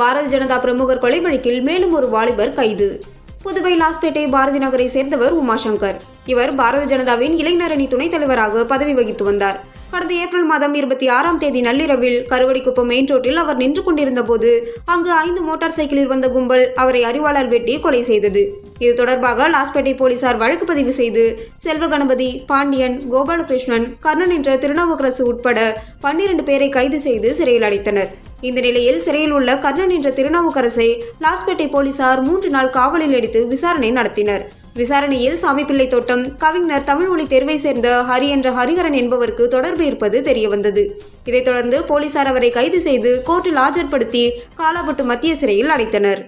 பாரதிய ஜனதா பிரமுகர் கொலை வழக்கில் மேலும் ஒரு வாலிபர் கைது. புதுவை லாஸ்பேட்டை பாரதி நகரை சேர்ந்தவர் உமாசங்கர். இவர் பாரதிய ஜனதாவின் இளைஞரணி துணைத் தலைவராக பதவி வகித்து வந்தார். கடந்த ஏப்ரல் மாதம் இருபத்தி ஆறாம் தேதி நள்ளிரவில் கருவடிக்குப்பம் மெயின் ரோட்டில் அவர் நின்று கொண்டிருந்த போது அங்கு ஐந்து மோட்டார் சைக்கிளில் வந்த கும்பல் அவரை அறிவாளால் வெட்டி கொலை செய்தது. இது தொடர்பாக லாஸ்பேட்டை போலீசார் வழக்கு பதிவு செய்து செல்வ கணபதி பாண்டியன் கோபாலகிருஷ்ணன் கர்ணன் என்ற திருநாவுக்கரசு உட்பட பன்னிரண்டு பேரை கைது செய்து சிறையில் அடைத்தனர். இந்த நிலையில் சிறையில் உள்ள கர்ணன் என்ற திருநாவுக்கரசை லாஸ்பேட்டை போலீசார் மூன்று நாள் காவலில் எடுத்து விசாரணை நடத்தினர். விசாரணையில் சாமிப்பிள்ளை தோட்டம் கவிஞர் தமிழ் மொழி தேர்வை சேர்ந்த ஹரி என்ற ஹரிஹரன் என்பவருக்கு தொடர்பு இருப்பது தெரியவந்தது. இதைத் தொடர்ந்து போலீசார் அவரை கைது செய்து கோர்ட்டில் ஆஜர்படுத்தி காலாபட்டு மத்திய சிறையில் அடைத்தனர்.